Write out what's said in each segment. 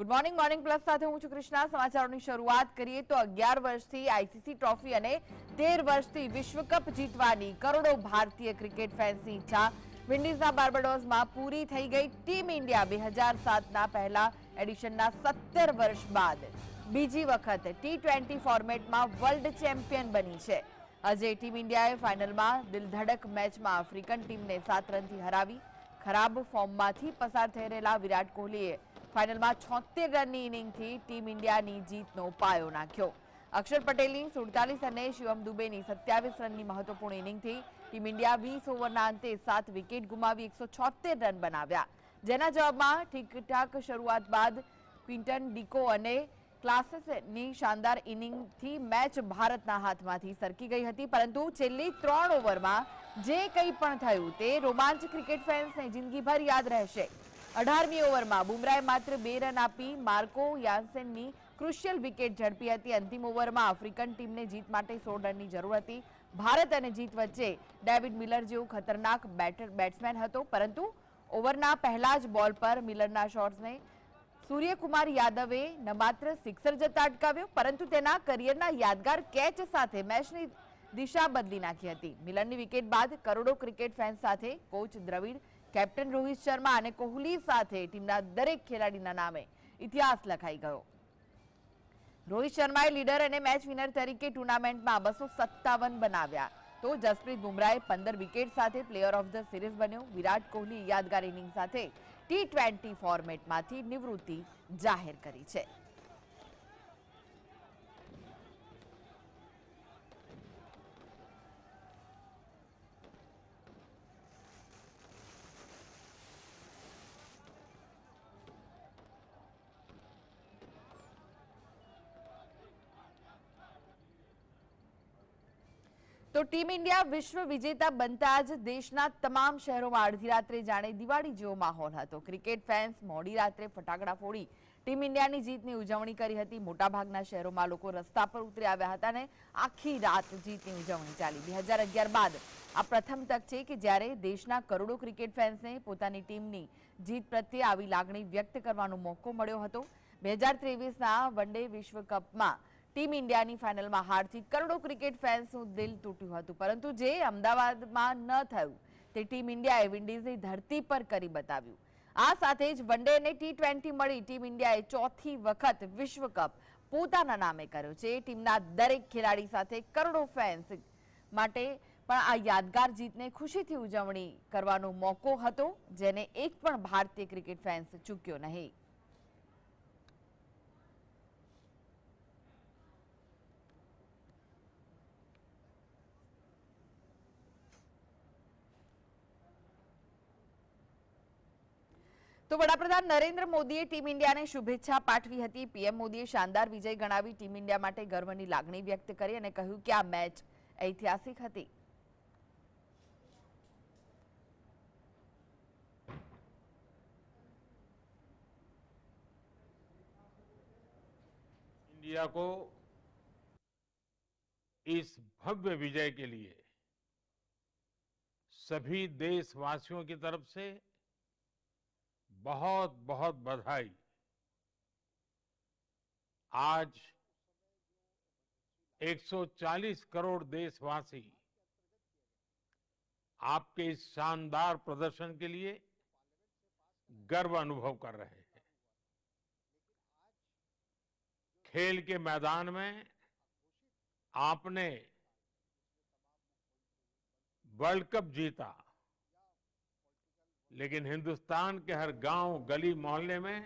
Good morning morning plus સાથે હું છું કૃષ્ણા. સમાચારોની શરૂઆત કરીએ તો અગિયાર વર્ષથી આઈસીસી ટ્રોફી અને તેર વર્ષથી વિશ્વ કપ જીતવાની કરોડો ભારતીય ક્રિકેટ ફેન્સની ઈચ્છા. વિન્ડિઝના બાર્બડોઝમાં પૂરી થઈ ગઈ ટીમ ઇન્ડિયા બે હજાર સાતના પહેલા એડિશનના સત્તર વર્ષ બાદ. બીજી વખત ટી ટ્વેન્ટી ફોર્મેટમાં વર્લ્ડ ચેમ્પિયન બની છે. આજે ટીમ ઇન્ડિયાએ ફાઇનલમાં દિલધડક મેચમાં આફ્રિકન ટીમને સાત રનથી હરાવી. ખરાબ ફોર્મમાંથી પસાર થઈ રહેલા વિરાટ કોહલીએ ફાઇનલમાં છોતેર રનની ઇનિંગથી ટીમ ઇન્ડિયાની જીતનો પાયો નાખ્યો. અક્ષર પટેલની સુડતાલીસ અને શિવમ દુબેની સત્યાવીસ રનની મહત્વપૂર્ણ ઇનિંગથી ટીમ ઇન્ડિયા વીસ ઓવરના અંતે સાત વિકેટ ગુમાવી એકસો રન બનાવ્યા. જેના જવાબમાં ઠીકઠાક શરૂઆત બાદ ક્વિન્ટન ડિકો અને ક્લાસેસની શાનદાર ઇનિંગથી મેચ ભારતના હાથમાંથી સરકી ગઈ હતી. પરંતુ છેલ્લી ત્રણ ઓવરમાં જે કંઈ પણ થયું તે રોમાંચ ક્રિકેટ ફેન્સને જિંદગીભર યાદ રહેશે. અઢારમી ઓવરમાં બુમરાએ માત્ર બે રન આપી માર્કો યાન્સેનની ક્રુશિયલ વિકેટ ઝડપી હતી. અંતિમ ઓવરમાં આફ્રિકન ટીમને જીત માટે સોળ રનની જરૂર હતી. ભારત અને જીત વચ્ચે ડેવિડ મિલર જેવું ખતરનાક બેટર બેટ્સમેન હતો. પરંતુ ઓવરના પહેલા જ બોલ પર મિલરના શોટ્સને સૂર્યકુમાર યાદવે ન માત્ર સિક્સર જતા અટકાવ્યો, પરંતુ તેના કરિયરના યાદગાર કેચ સાથે મેચની દિશા બદલી નાખી હતી. મિલનની વિકેટ બાદ કરોડો ક્રિકેટ ફેન્સ સાથે કોચ દ્રવિડ કેપ્ટન રોહિત શર્મા અને કોહલી સાથે ટીમના દરેક ખેલાડીના નામે ઇતિહાસ લખાઈ ગયો. રોહિત શર્માએ લીડર અને મેચ વિનર તરીકે ટુર્નામેન્ટમાં બસો સત્તાવન બનાવ્યા. તો જસપ્રીત બુમરાએ પંદર વિકેટ સાથે પ્લેયર ઓફ ધ સિરીઝ બન્યો. વિરાટ કોહલી યાદગાર ઇનિંગ સાથે ટી ટ્વેન્ટી ફોર્મેટમાંથી નિવૃત્તિ જાહેર કરી છે. તો ટીમ ઇન્ડિયા વિશ્વ વિજેતા બનતા જ દેશના તમામ શહેરોમાં અડધી રાત્રે જાણે દિવાળી જેવો માહોલ હતો. ક્રિકેટ ફેન્સ મોડી રાત્રે ફટાકડા ફોડી ટીમ ઇન્ડિયાની જીતની ઉજવણી કરી હતી. મોટાભાગના શહેરોમાં લોકો રસ્તા પર ઉતરી આવ્યા હતા અને આખી રાત જીતની ઉજવણી ચાલી. બે હજાર અગિયાર બાદ આ પ્રથમ તક છે કે જ્યારે દેશના કરોડો ક્રિકેટ ફેન્સને પોતાની ટીમની જીત પ્રત્યે આવી લાગણી વ્યક્ત કરવાનો મોકો મળ્યો હતો. બે હજાર ત્રેવીસના વન ડે વિશ્વ કપમાં ટીમ ઇન્ડિયાની ફાઇનલમાં હારથી કરોડો ક્રિકેટ ફેન્સનું દિલ તૂટ્યું હતું. પરંતુ જે અમદાવાદમાં ન થયું, તે ટીમ ઇન્ડિયાએ વિન્ડીઝની ધરતી પર કરી બતાવ્યું. આ સાથે જ વન ડે અને ટી ટ્વેન્ટી મળી ટીમ ઇન્ડિયાએ ચોથી વખત વિશ્વ કપ પોતાના નામે કર્યો છે. ટીમના દરેક ખેલાડી સાથે કરોડો ફેન્સ માટે પણ આ યાદગાર જીતને ખુશીથી ઉજવણી કરવાનો મોકો હતો, જેને એક પણ ભારતીય ક્રિકેટ ફેન્સ ચૂક્યો નહીં. તો વડાપ્રધાન નરેન્દ્ર મોદીએ ટીમ ઇન્ડિયાને શુભેચ્છા પાઠવી હતી પીએમ મોદીએ શાનદાર વિજય ગણાવી ટીમ ઇન્ડિયા માટે ગર્વની લાગણી વ્યક્ત કરી અને કહ્યું કે આ મેચ ઐતિહાસિક હતી इंडिया को इस भव्य विजय के लिए सभी देशवासियों की तरफ से बहुत बहुत बधाई। आज 140 करोड़ देशवासी आपके इस शानदार प्रदर्शन के लिए गर्व अनुभव कर रहे हैं। खेल के मैदान में आपने वर्ल्ड कप जीता। लेकिन हिंदुस्तान के हर गांव गली मोहल्ले में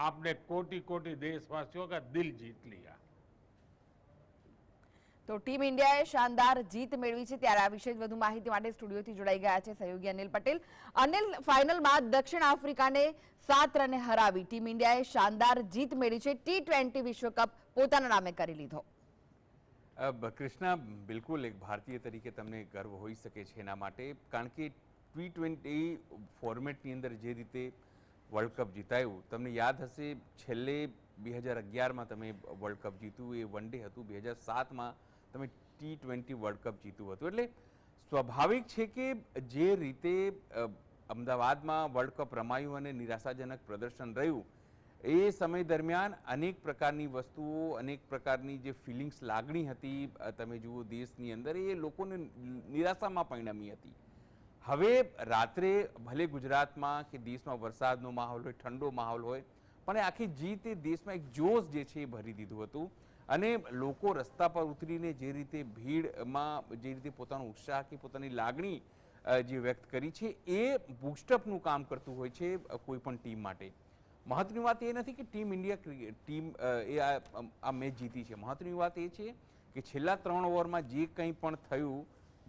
आपने कोटि कोटि देशवासियों का दिल जीत लिया તો ટીમ ઇન્ડિયાએ શાનદાર જીત મેળવી છે ત્યારે આ વિશે વધુ માહિતી માટે સ્ટુડિયોથી જોડાઈ ગયા છે સહયોગી અનિલ પટેલ અનિલ ફાઇનલમાં દક્ષિણ આફ્રિકાને સાત રને હરાવી ટીમ ઇન્ડિયાએ શાનદાર જીત મેળવી છે ટી ટ્વેન્ટી વિશ્વ કપ પોતાના નામે કરી લીધો અ, બ- કૃષ્ણા બિલકુલ એક ભારતીય તરીકે તમને ગર્વ હોઈ શકે છે એના માટે કારણ કે ટી ટ્વેન્ટી ફોર્મેટની અંદર જે રીતે વર્લ્ડ કપ જીતાયું, તમને યાદ હશે, છેલ્લે બે હજાર અગિયારમાં તમે વર્લ્ડ કપ જીત્યું, એ વન ડે હતું. બે હજાર સાતમાં તમે ટી ટ્વેન્ટી વર્લ્ડ કપ જીત્યું હતું. એટલે સ્વાભાવિક છે કે જે રીતે અમદાવાદમાં વર્લ્ડ કપ રમાયું અને નિરાશાજનક પ્રદર્શન રહ્યું, એ સમય દરમિયાન અનેક પ્રકારની વસ્તુઓ, અનેક પ્રકારની જે ફિલિંગ્સ લાગણી હતી તમે જુઓ દેશની અંદર, એ લોકોને નિરાશામાં પરિણમી હતી. હવે રાત્રે ભલે ગુજરાતમાં કે દેશમાં વરસાદનો માહોલ હોય, ઠંડો માહોલ હોય, પણ આખી જીતે દેશમાં એક જોશ જે છે એ ભરી દીધું હતું. અને લોકો રસ્તા પર ઉતરીને જે રીતે ભીડમાં, જે રીતે પોતાનો ઉત્સાહ કે પોતાની લાગણી જે વ્યક્ત કરી છે, એ બુસ્ટઅપનું કામ કરતું હોય છે કોઈ પણ ટીમ માટે. મહત્વની વાત એ નથી કે ટીમ ઇન્ડિયા ટીમ એ આ મેચ જીતી છે. મહત્વની વાત એ છે કે છેલ્લા ત્રણ ઓવરમાં જે કંઈ પણ થયું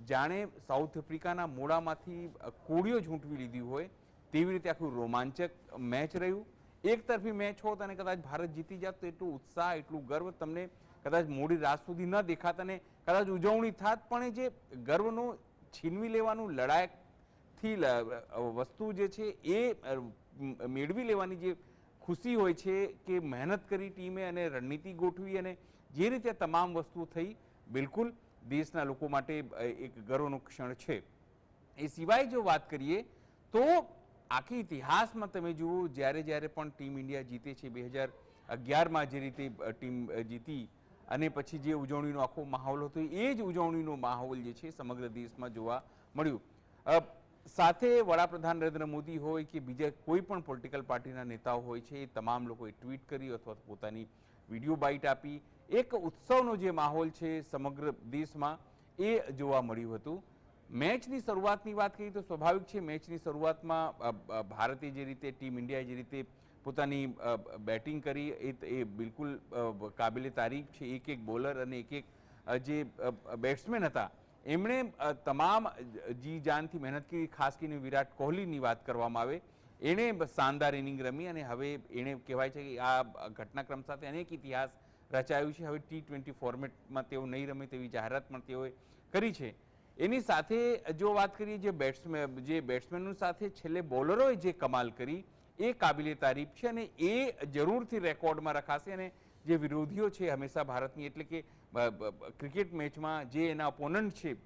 જાણે સાઉથ આફ્રિકાના મોડામાંથી કોળીઓ ઝૂંટવી લીધી હોય તેવી રીતે આખું રોમાંચક મેચ રહ્યું. એક તરફી મેચ હોત અને કદાચ ભારત જીતી જાત તો એટલું ઉત્સાહ, એટલું ગર્વ તમને કદાચ મોડી રાત સુધી ન દેખાત અને કદાચ ઉજવણી થાત, પણ જે ગર્વનો છીનવી લેવાનું લડાયકથી વસ્તુ જે છે એ મેળવી લેવાની જે ખુશી હોય છે કે મહેનત કરી ટીમે અને રણનીતિ ગોઠવી અને જે રીતે તમામ વસ્તુ થઈ, બિલકુલ દેશના લોકો માટે એક ગર્વનું ક્ષણ છે. એ સિવાય જો વાત કરીએ, તો આખી ઇતિહાસમાં તમે જુઓ, જ્યારે જ્યારે પણ ટીમ ઇન્ડિયા જીતે છે, બે હજાર અગિયારમાં જે રીતે ટીમ જીતી અને પછી જે ઉજવણીનો આખો માહોલ હતો, એ જ ઉજવણીનો માહોલ જે છે, સમગ્ર દેશમાં જોવા મળ્યું. સાથે વડાપ્રધાન નરેન્દ્ર મોદી હોય કે બીજા કોઈ પણ પોલિટિકલ પાર્ટીના નેતાઓ હોય છે, એ તમામ લોકોએ ટ્વીટ કરી અથવા પોતાની વીડિયો બાઇટ આપી એક ઉત્સવનો જે માહોલ છે સમગ્ર દેશમાં એ જોવા મળ્યું હતું. મેચની શરૂઆતની વાત કરીએ તો સ્વાભાવિક છે મેચની શરૂઆતમાં ભારતે જે રીતે ટીમ ઇન્ડિયાએ જે રીતે પોતાની બેટિંગ કરી, એ એ બિલકુલ કાબિલે તારીફ છે એક એક બોલર અને એક એક જે બેટ્સમેન હતા. એમણે તમામ જી જાનથી મહેનત કરી, ખાસ કરીને વિરાટ કોહલીની વાત કરવામાં આવે. એણે શાનદાર ઇનિંગ રમી અને હવે એણે કહેવાય છે કે આ ઘટનાક્રમ સાથે અનેક ઇતિહાસ રચાયું છે. હવે ટી ટ્વેન્ટી ફોર્મેટમાં તેઓ નહીં રમે તેવી જાહેરાત પણ તેઓએ કરી છે. એની સાથે જો વાત કરીએ જે બેટ્સમેન જે બેટ્સમેનનું સાથે છેલ્લે બોલરોએ જે કમાલ કરી, એ કાબિલે તારીફ છે અને એ જરૂરથી રેકોર્ડમાં રખાશે અને જે વિરોધીઓ છે હંમેશા ભારતની, એટલે કે ક્રિકેટ મેચમાં જે એના ઓપોનન્ટ છે,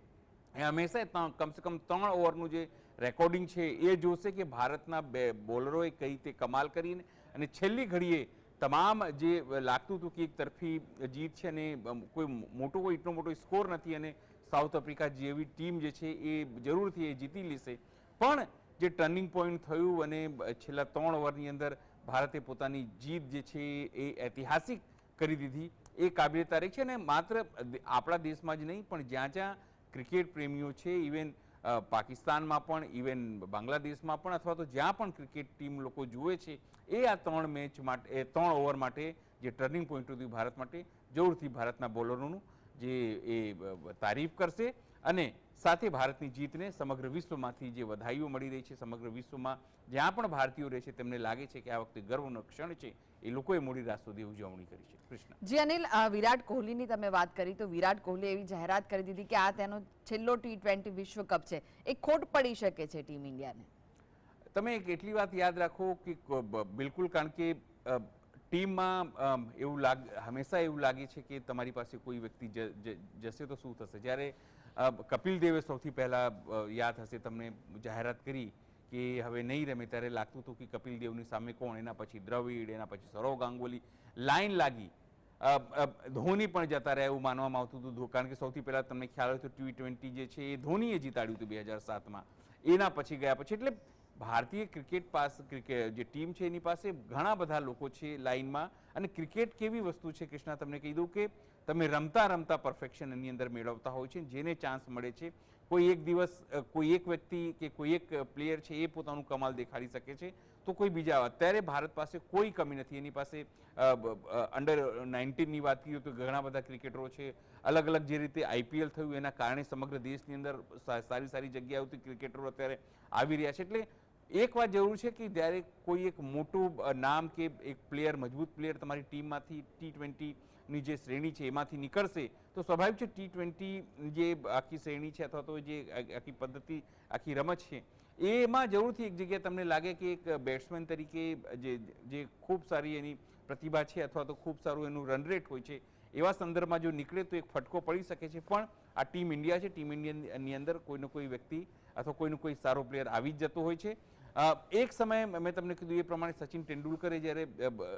એ હંમેશા કમસે કમ ત્રણ ઓવરનું જે રેકોર્ડિંગ છે, એ જોશે કે ભારતના બે બોલરોએ કઈ રીતે કમાલ કરીને અને છેલ્લી ઘડીએ તમામ જે લાગતું હતું કે એક તરફી જીત છે અને કોઈ મોટો, કોઈ એટલો મોટો સ્કોર નથી અને સાઉથ આફ્રિકા જેવી ટીમ જે છે એ જરૂરથી એ જીતી લેશે. પણ જે ટર્નિંગ પોઈન્ટ થયું અને છેલ્લા ત્રણ ઓવરની અંદર ભારતે પોતાની જીત જે છે એ ઐતિહાસિક કરી દીધી. એ કાબિલે તારીખ છે અને માત્ર આપણા દેશમાં જ નહીં, પણ જ્યાં જ્યાં ક્રિકેટ પ્રેમીઓ છે ઇવન પાકિસ્તાનમાં પણ ઇવન બાંગ્લાદેશમાં પણ અથવા તો જ્યાં પણ ક્રિકેટ ટીમ લોકો જુએ છે, એ આ ત્રણ મેચ માટે, એ ત્રણ ઓવર માટે જે ટર્નિંગ પોઈન્ટ હતું ભારત માટે જરૂરથી ભારતના બોલરોનું જે એ તારીફ કરશે. અને સાથે ભારતની જીતને સમગ્ર વિશ્વમાંથી જે વધાઈઓ મળી રહી છે સમગ્ર વિશ્વમાં જ્યાં પણ ભારતીયો રહે છે તેમને લાગે છે કે આ વખતે ગર્વનો ક્ષણ છે. એ લોકોએ મોડી રાત સુધી ઉજવણી કરી છે. કૃષ્ણ. જી અનિલ વિરાટ કોહલીની તમે વાત કરી તો વિરાટ કોહલીએ એવી જાહેરાત કરી દીધી કે આ તેનો છેલ્લો ટી ટ્વેન્ટી વિશ્વ કપ છે. એ ખોટ પડી શકે છે ટીમ ઇન્ડિયાને? તમે એક એટલી વાત યાદ રાખો કે બિલકુલ કારણ કે ટીમમાં એવું લાગ, હંમેશા એવું લાગે છે કે તમારી પાસે કોઈ વ્યક્તિ જશે તો શું થશે? જ્યારે કપિલ દેવે સૌથી પહેલાં યાદ હશે, તમને જાહેરાત કરી કે હવે નહીં રમે, ત્યારે લાગતું હતું કે કપિલ દેવની સામે કોણ? એના પછી દ્રવિડ, એના પછી સૌરવ ગાંગુલી. લાઈન લાગી. ધોની પણ જતા રહ્યા એવું માનવામાં આવતું હતું કારણ કે સૌથી પહેલાં તમને ખ્યાલ હોય તો ટી ટ્વેન્ટી જે છે એ ધોનીએ જીતાડ્યું હતું બે હજાર સાતમાં. એના પછી ગયા પછી, એટલે ભારતીય ક્રિકેટ પાસે ક્રિકેટ જે ટીમ છે એની પાસે ઘણા બધા લોકો છે લાઇનમાં. અને ક્રિકેટ કેવી વસ્તુ છે? કૃષ્ણા, તમને કહી દઉં કે તમે રમતા રમતા પરફેક્શન એની અંદર મેળવતા હોય છે જેને ચાન્સ મળે છે. કોઈ એક દિવસ કોઈ એક વ્યક્તિ કે કોઈ એક પ્લેયર છે એ પોતાનું કમાલ દેખાડી શકે છે. તો કોઈ બીજા, અત્યારે ભારત પાસે કોઈ કમી નથી. એની પાસે અંડર નાઇન્ટીનની વાત કરીએ તો ઘણા બધા ક્રિકેટરો છે. અલગ અલગ જે રીતે આઈપીએલ થયું, એના કારણે સમગ્ર દેશની અંદર સારી સારી જગ્યાઓથી ક્રિકેટરો અત્યારે આવી રહ્યા છે. એટલે એક વાત જરૂર છે કે જ્યારે કોઈ એક મોટું નામ કે એક પ્લેયર, મજબૂત પ્લેયર તમારી ટીમમાંથી ટી ટ્વેન્ટીની જે શ્રેણી છે એમાંથી નીકળશે, તો સ્વાભાવિક છે ટી ટ્વેન્ટી જે આખી શ્રેણી છે અથવા તો જે આખી પદ્ધતિ, આખી રમત છે, એમાં જરૂરથી એક જગ્યાએ તમને લાગે કે એક બેટ્સમેન તરીકે જે જે ખૂબ સારી એની પ્રતિભા છે અથવા તો ખૂબ સારું એનું રન રેટ હોય છે એવા સંદર્ભમાં જો નીકળે તો એક ફટકો પડી શકે છે. પણ આ ટીમ ઇન્ડિયા છે. ટીમ ઇન્ડિયાની અંદર કોઈનો કોઈ વ્યક્તિ અથવા કોઈનો કોઈ સારો પ્લેયર આવી જ જતો હોય છે. એક સમયે મેં તમને કીધું એ પ્રમાણે સચિન તેંડુલકરે જ્યારે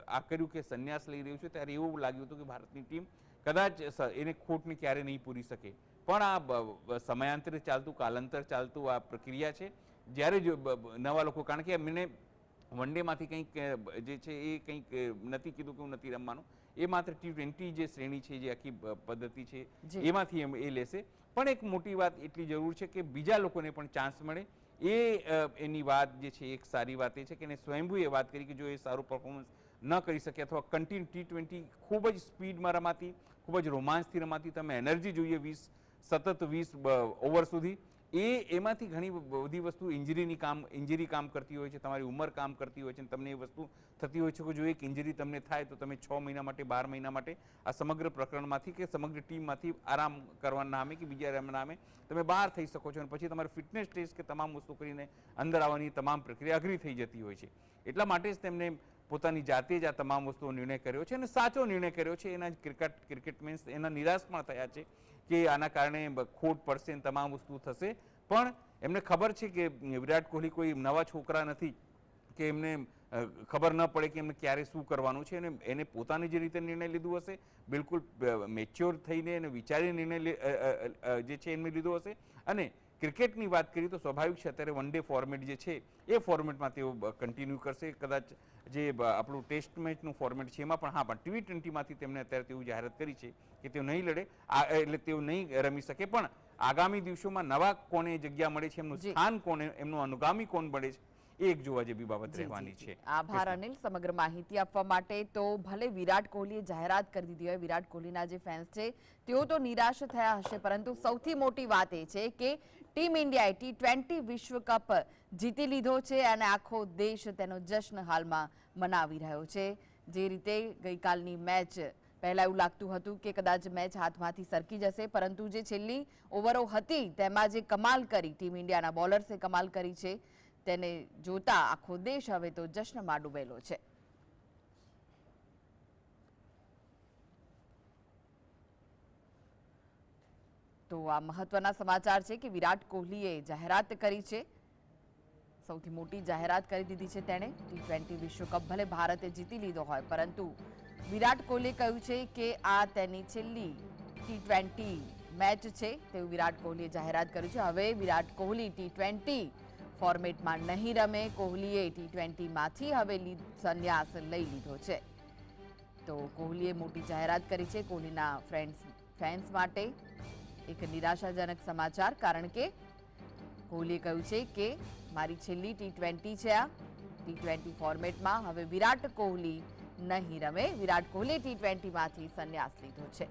આ કર્યું કે સંન્યાસ લઈ રહ્યું છે, ત્યારે એવું લાગ્યું હતું કે ભારતની ટીમ કદાચ એને ખોટને ક્યારે નહીં પૂરી શકે. પણ આ સમયાંતરે ચાલતું, કાલાંતર ચાલતું આ પ્રક્રિયા છે. જ્યારે નવા લોકો, કારણ કે એમને વન ડેમાંથી કંઈક જે છે એ કંઈક નથી કીધું કે હું નથી રમવાનું. એ માત્ર ટી ટ્વેન્ટી જે શ્રેણી છે જે આખી પદ્ધતિ છે એમાંથી એમ એ લેશે. પણ એક મોટી વાત એટલી જરૂર છે કે બીજા લોકોને પણ ચાન્સ મળે. એ એની વાત જે છે એક સારી વાત એ છે કે એને સ્વયંભૂ એ વાત કરી કે જો એ સારું પરફોર્મન્સ ન કરી શકે અથવા કન્ટિન્યુ ટી ટ્વેન્ટી ખૂબ જ સ્પીડમાં રમાતી ખૂબ જ રોમાંચથી રમાતી તમે એનર્જી જોઈએ વીસ સતત વીસ ઓવર સુધી. એ એમાંથી ઘણી બધી વસ્તુ ઇન્જરીની કામ ઇન્જરી કામ કરતી હોય છે, તમારી ઉંમર કામ કરતી હોય છે, અને તમને એ વસ્તુ થતી હોય છે કે જો એક ઇન્જરી તમને થાય તો તમે છ મહિના માટે, બાર મહિના માટે આ સમગ્ર પ્રકરણમાંથી કે સમગ્ર ટીમમાંથી આરામ કરવાના નામે કે બીજા આરામના નામે તમે બહાર થઈ શકો છો અને પછી તમારે ફિટનેસ ટેસ્ટ કે તમામ વસ્તુ કરીને અંદર આવવાની તમામ પ્રક્રિયા અઘરી થઈ જતી હોય છે. એટલા માટે જ તેમને પોતાની જાતે જ આ તમામ વસ્તુઓ નિર્ણય કર્યો છે અને સાચો નિર્ણય કર્યો છે. એના ક્રિકેટ ક્રિકેટ મીન્સ એના નિરાશ પણ થયા છે કે આના કારણે ખોટ પડશે તમામ વસ્તુ થશે. પણ એમને ખબર છે કે વિરાટ કોહલી કોઈ નવા છોકરા નથી કે એમને ખબર ન પડે કે એમને ક્યારે શું કરવાનું છે અને એને પોતાની જે રીતે નિર્ણય લીધું હશે, બિલકુલ મેચ્યોર થઈને એને વિચારી નિર્ણય જે છે એમને લીધો હશે અને ક્રિકેટની વાત કરીએ તો સ્વાભાવિક છે અત્યારે વન ડે ફોર્મેટ જે છે એ ફોર્મેટમાં તેઓ કન્ટિન્યુ કરશે. કદાચ જે આપણું ટેસ્ટ મેચનું ફોર્મેટ છે એમાં પણ હા પણ ટી ટ્વેન્ટીમાંથી તેમણે અત્યારે તેવું જાહેરાત કરી છે કે તેઓ નહીં લડે. એટલે તેઓ નહીં રમી શકે. પણ આગામી દિવસોમાં નવા કોને જગ્યા મળે છે એમનું સ્થાન કોને એમનું અનુગામી કોણ બને છે એક જોવા જેવી બાબત રહેવાની છે. આભાર અનિલ. સમગ્ર માહિતી આપવા માટે તો ભલે વિરાટ કોહલીએ જાહેરાત કરી દીધી હોય વિરાટ કોહલીના જે ફેન્સ છે તેઓ તો નિરાશ થયા હશે. પરંતુ સૌથી મોટી વાત એ છે કે ટીમ ઇન્ડિયાએ ટી ટ્વેન્ટી વિશ્વ કપ જીતી લીધો છે અને આખો દેશ તેનો જશ્ન હાલમાં મનાવી રહ્યો છે. જે રીતે ગઈકાલની મેચ, પહેલાં એવું લાગતું હતું કે કદાચ મેચ હાથમાંથી સરકી જશે, પરંતુ જે છેલ્લી ઓવરો હતી તેમાં જે કમાલ કરી, ટીમ ઇન્ડિયાના બોલર્સે કમાલ કરી છે, તેને જોતા આખો દેશ હવે તો જશ્નમાં ડૂબેલો છે. તો આ મહત્વના સમાચાર છે કે વિરાટ કોહલીએ જાહેરાત કરી છે. સૌથી મોટી જાહેરાત કરી દીધી છે તેણે. ટી ટ્વેન્ટી વિશ્વકપ ભલે ભારતે જીતી લીધો હોય, પરંતુ વિરાટ કોહલીએ કહ્યું છે કે આ તેની છેલ્લી ટી ટ્વેન્ટી મેચ છે તેવું વિરાટ કોહલીએ જાહેરાત કર્યું છે. હવે વિરાટ કોહલી ટી ટ્વેન્ટી ફોર્મેટમાં નહીં રમે, કોહલીએ ટી ટ્વેન્ટીમાંથી હવે સંન્યાસ લઈ લીધો છે. તો કોહલીએ મોટી જાહેરાત કરી છે કોહલીના ફ્રેન્ડ્સ ફેન્સ માટે. એક નિરાશાજનક સમાચાર, કારણ કે કોહલીએ કહ્યું છે કે મારી છેલ્લી ટી ટ્વેન્ટી છે આ. ટી ટ્વેન્ટી ફોર્મેટમાં હવે વિરાટ કોહલી નહીં રમે. વિરાટ કોહલી ટી ટ્વેન્ટીમાંથી સંન્યાસ લીધો છે.